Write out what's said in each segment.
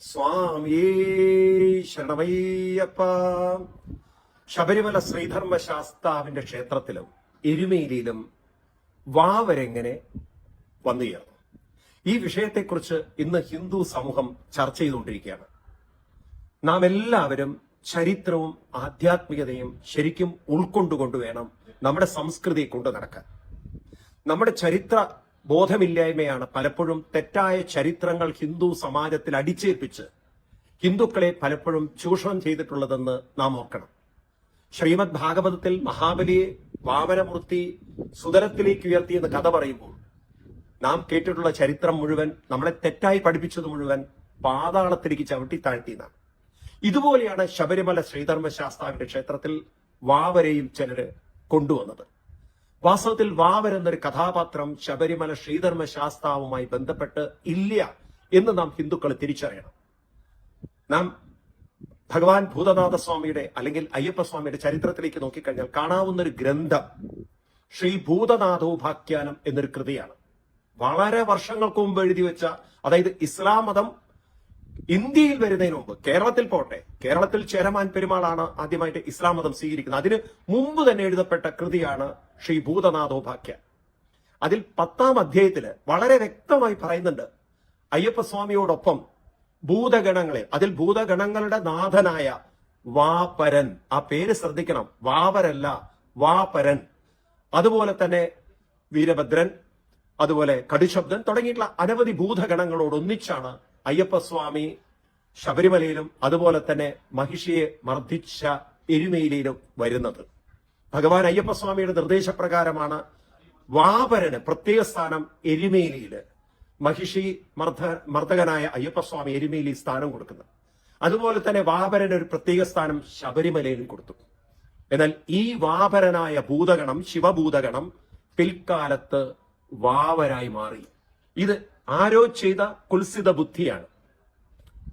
സ്വാമിയേ ശരണമയ്യപ്പ. ശബരിമല ശ്രീധർമ്മ ശാസ്താവിന്റെ ക്ഷേത്രത്തിലും എരുമേലിയിലും വാവരെങ്ങനെ വന്നു ചേർന്നു. ഈ വിഷയത്തെക്കുറിച്ച് ഇന്ന് ഹിന്ദു സമൂഹം ചർച്ച ചെയ്തുകൊണ്ടിരിക്കുകയാണ്. നാം എല്ലാവരും ചരിത്രവും ആധ്യാത്മികതയും ശരിക്കും ഉൾക്കൊണ്ടുകൊണ്ട് വേണം നമ്മുടെ സംസ്കൃതിയെ കൊണ്ടു നടക്കാൻ. നമ്മുടെ ചരിത്ര ബോധമില്ലായ്മയാണ് പലപ്പോഴും തെറ്റായ ചരിത്രങ്ങൾ ഹിന്ദു സമാജത്തിൽ അടിച്ചേൽപ്പിച്ച് ഹിന്ദുക്കളെ പലപ്പോഴും ചൂഷണം ചെയ്തിട്ടുള്ളതെന്ന് നാം ഓർക്കണം. ശ്രീമദ് ഭാഗവതത്തിൽ മഹാബലിയെ വാമനമൂർത്തി സുതരത്തിലേക്ക് ഉയർത്തിയെന്ന് കഥ പറയുമ്പോൾ നാം കേട്ടിട്ടുള്ള ചരിത്രം മുഴുവൻ നമ്മളെ തെറ്റായി പഠിപ്പിച്ചത് മുഴുവൻ പാതാളത്തിലേക്ക് ചവിട്ടി താഴ്ത്തിയെന്നാണ്. ഇതുപോലെയാണ് ശബരിമല ശ്രീധർമ്മശാസ്താവിന്റെ ക്ഷേത്രത്തിൽ വാവരെയും ചിലര് കൊണ്ടുവന്നത്. വാസ്തവത്തിൽ വാവർ എന്നൊരു കഥാപാത്രം ശബരിമല ശ്രീധർമ്മ ശാസ്താവുമായി ബന്ധപ്പെട്ട് ഇല്ല എന്ന് നാം ഹിന്ദുക്കൾ തിരിച്ചറിയണം. നാം ഭഗവാൻ ഭൂതനാഥ സ്വാമിയുടെ അല്ലെങ്കിൽ അയ്യപ്പ സ്വാമിയുടെ ചരിത്രത്തിലേക്ക് നോക്കിക്കഴിഞ്ഞാൽ കാണാവുന്ന ഒരു ഗ്രന്ഥം ശ്രീ ഭൂതനാഥോപാഖ്യാനം എന്നൊരു കൃതിയാണ്. വളരെ വർഷങ്ങൾക്ക് മുമ്പ് എഴുതി വെച്ച അതായത് ഇസ്ലാം മതം ഇന്ത്യയിൽ വരുന്നതിന് മുമ്പ് കേരളത്തിൽ പോട്ടെ കേരളത്തിൽ ചേരമാൻ പെരുമാളാണ് ആദ്യമായിട്ട് ഇസ്ലാം മതം സ്വീകരിക്കുന്നത്. അതിന് മുമ്പ് തന്നെ എഴുതപ്പെട്ട കൃതിയാണ് ശ്രീ ഭൂതനാഥോപാഖ്യ അതിൽ പത്താം അധ്യായത്തിൽ വളരെ വ്യക്തമായി പറയുന്നുണ്ട് അയ്യപ്പസ്വാമിയോടൊപ്പം ഭൂതഗണങ്ങളെ അതിൽ ഭൂതഗണങ്ങളുടെ നാഥനായ വാപരൻ ആ പേര് ശ്രദ്ധിക്കണം വാവരല്ല വാപരൻ. അതുപോലെ തന്നെ വീരഭദ്രൻ അതുപോലെ കടുശബ്ദൻ തുടങ്ങിയിട്ടുള്ള അനവധി ഭൂതഗണങ്ങളോട് ഒന്നിച്ചാണ് അയ്യപ്പസ്വാമി ശബരിമലയിലും അതുപോലെ തന്നെ മഹിഷിയെ മർദ്ദിച്ച എരുമയിലും വരുന്നത്. ഭഗവാൻ അയ്യപ്പസ്വാമിയുടെ നിർദ്ദേശപ്രകാരമാണ് വാപരന് പ്രത്യേക സ്ഥാനം എരുമേലിയിൽ മഹിഷി മർദ്ദ മർദ്ദകനായ അയ്യപ്പസ്വാമി എരുമേലി സ്ഥാനം കൊടുക്കുന്നത്. അതുപോലെ തന്നെ വാപരന് ഒരു പ്രത്യേക സ്ഥാനം ശബരിമലയിലും കൊടുത്തു. എന്നാൽ ഈ വാപരനായ ഭൂതഗണം ശിവഭൂതഗണം പിൽക്കാലത്ത് വാവരായി മാറി. ഇത് ആരോ ചെയ്ത കുൽസിത ബുദ്ധിയാണ്.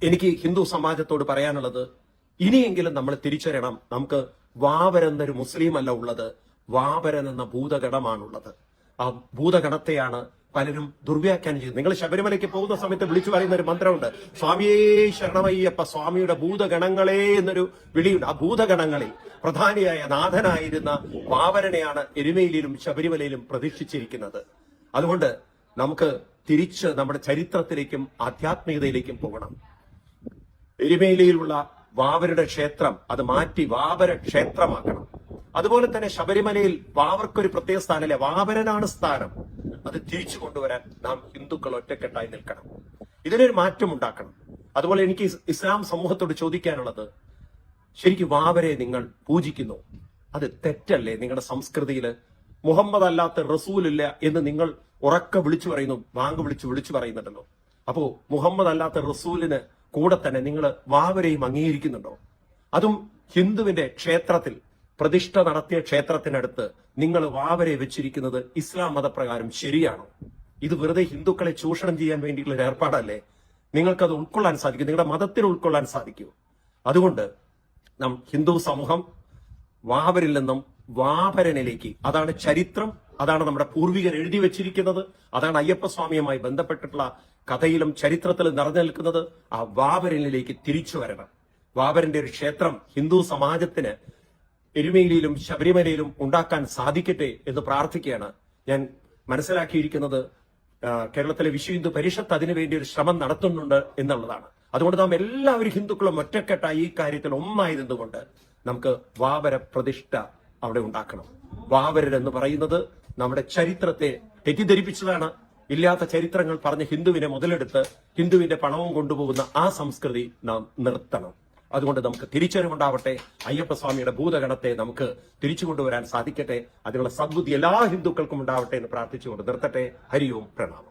എനിക്ക് ഹിന്ദു സമാജത്തോട് പറയാനുള്ളത് ഇനിയെങ്കിലും നമ്മൾ തിരിച്ചറിയണം നമുക്ക് വാവരൻ എന്നൊരു മുസ്ലിം അല്ല ഉള്ളത് വാവരൻ എന്ന ഭൂതഗണമാണുള്ളത്. ആ ഭൂതഗണത്തെയാണ് പലരും ദുർവ്യാഖ്യാനം ചെയ്തു നിങ്ങൾ ശബരിമലയ്ക്ക് പോകുന്ന സമയത്ത് വിളിച്ചു പറയുന്ന ഒരു മന്ത്രമുണ്ട് സ്വാമിയേ ശരണമയ്യപ്പ സ്വാമിയുടെ ഭൂതഗണങ്ങളെ എന്നൊരു വിളിയുണ്ട്. ആ ഭൂതഗണങ്ങളിൽ പ്രധാനിയായ നാഥനായിരുന്ന വാവരനെയാണ് എരുമയിലും ശബരിമലയിലും പ്രതിഷ്ഠിച്ചിരിക്കുന്നത്. അതുകൊണ്ട് നമുക്ക് തിരിച്ച് നമ്മുടെ ചരിത്രത്തിലേക്കും ആധ്യാത്മികതയിലേക്കും പോകണം. എരുമേലിയിലുള്ള വാവരുടെ ക്ഷേത്രം അത് മാറ്റി വാവര ക്ഷേത്രമാക്കണം. അതുപോലെ തന്നെ ശബരിമലയിൽ വാവർക്കൊരു പ്രത്യേക സ്ഥാനമല്ലേ? വാവരനാണ് സ്ഥാനം. അത് തിരിച്ചു കൊണ്ടുവരാൻ നാം ഹിന്ദുക്കൾ ഒറ്റക്കെട്ടായി നിൽക്കണം. ഇതിനൊരു മാറ്റം ഉണ്ടാക്കണം. അതുപോലെ എനിക്ക് ഇസ്ലാം സമൂഹത്തോട് ചോദിക്കാനുള്ളത് ശരിക്കും വാവരെ നിങ്ങൾ പൂജിക്കുന്നു? അത് തെറ്റല്ലേ? നിങ്ങളുടെ സംസ്കൃതിയിൽ മുഹമ്മദ് അല്ലാത്ത റസൂലില്ല എന്ന് നിങ്ങൾ ഉറക്കെ വിളിച്ചു പറയുന്നു വാങ്ക് വിളിച്ചു വിളിച്ചു പറയുന്നുണ്ടല്ലോ. അപ്പോ മുഹമ്മദ് അല്ലാത്ത റസൂലിന് കൂടെ തന്നെ നിങ്ങൾ വാവരെയും അംഗീകരിക്കുന്നുണ്ടോ? അതും ഹിന്ദുവിന്റെ ക്ഷേത്രത്തിൽ പ്രതിഷ്ഠ നടത്തിയ ക്ഷേത്രത്തിനടുത്ത് നിങ്ങൾ വാവരെ വെച്ചിരിക്കുന്നത് ഇസ്ലാം മതപ്രകാരം ശരിയാണോ? ഇത് വെറുതെ ഹിന്ദുക്കളെ ചൂഷണം ചെയ്യാൻ വേണ്ടിയിട്ടുള്ള ഒരു ഏർപ്പാടല്ലേ? നിങ്ങൾക്കത് ഉൾക്കൊള്ളാൻ സാധിക്കും നിങ്ങളുടെ മതത്തിൽ ഉൾക്കൊള്ളാൻ സാധിക്കൂ. അതുകൊണ്ട് നാം ഹിന്ദു സമൂഹം വാവരിൽ നിന്നും വാപരനിലേക്ക് അതാണ് ചരിത്രം അതാണ് നമ്മുടെ പൂർവികർ എഴുതി വെച്ചിരിക്കുന്നത്. അതാണ് അയ്യപ്പസ്വാമിയുമായി ബന്ധപ്പെട്ടിട്ടുള്ള കഥയിലും ചരിത്രത്തിലും നിറഞ്ഞു നിൽക്കുന്നത് ആ വാപരനിലേക്ക് തിരിച്ചു വരണം. വാപരന്റെ ഒരു ക്ഷേത്രം ഹിന്ദു സമാജത്തിന് എരുമേലിയിലും ശബരിമലയിലും ഉണ്ടാക്കാൻ സാധിക്കട്ടെ എന്ന് പ്രാർത്ഥിക്കുകയാണ്. ഞാൻ മനസ്സിലാക്കിയിരിക്കുന്നത് കേരളത്തിലെ വിശ്വ ഹിന്ദു പരിഷത്ത് അതിനുവേണ്ടി ഒരു ശ്രമം നടത്തുന്നുണ്ട് എന്നുള്ളതാണ്. അതുകൊണ്ട് നാം എല്ലാവരും ഹിന്ദുക്കളും ഒറ്റക്കെട്ടായി ഈ കാര്യത്തിൽ ഒന്നായതുകൊണ്ട് നമുക്ക് വാവര പ്രതിഷ്ഠ അവിടെ ഉണ്ടാക്കണം. വാവരൻ എന്ന് പറയുന്നത് നമ്മുടെ ചരിത്രത്തെ തെറ്റിദ്ധരിപ്പിച്ചതാണ് ഇല്ലാത്ത ചരിത്രങ്ങൾ പറഞ്ഞ് ഹിന്ദുവിനെ മുതലെടുത്ത് ഹിന്ദുവിന്റെ പണവും കൊണ്ടുപോകുന്ന ആ സംസ്കൃതി നാം നിർത്തണം. അതുകൊണ്ട് നമുക്ക് തിരിച്ചറിവുണ്ടാവട്ടെ. അയ്യപ്പസ്വാമിയുടെ ഭൂതഗണത്തെ നമുക്ക് തിരിച്ചു കൊണ്ടുവരാൻ സാധിക്കട്ടെ. അതിനുള്ള സദ്ബുദ്ധി എല്ലാ ഹിന്ദുക്കൾക്കും ഉണ്ടാവട്ടെ എന്ന് പ്രാർത്ഥിച്ചുകൊണ്ട് നിർത്തട്ടെ. ഹരിയോം പ്രണാമം.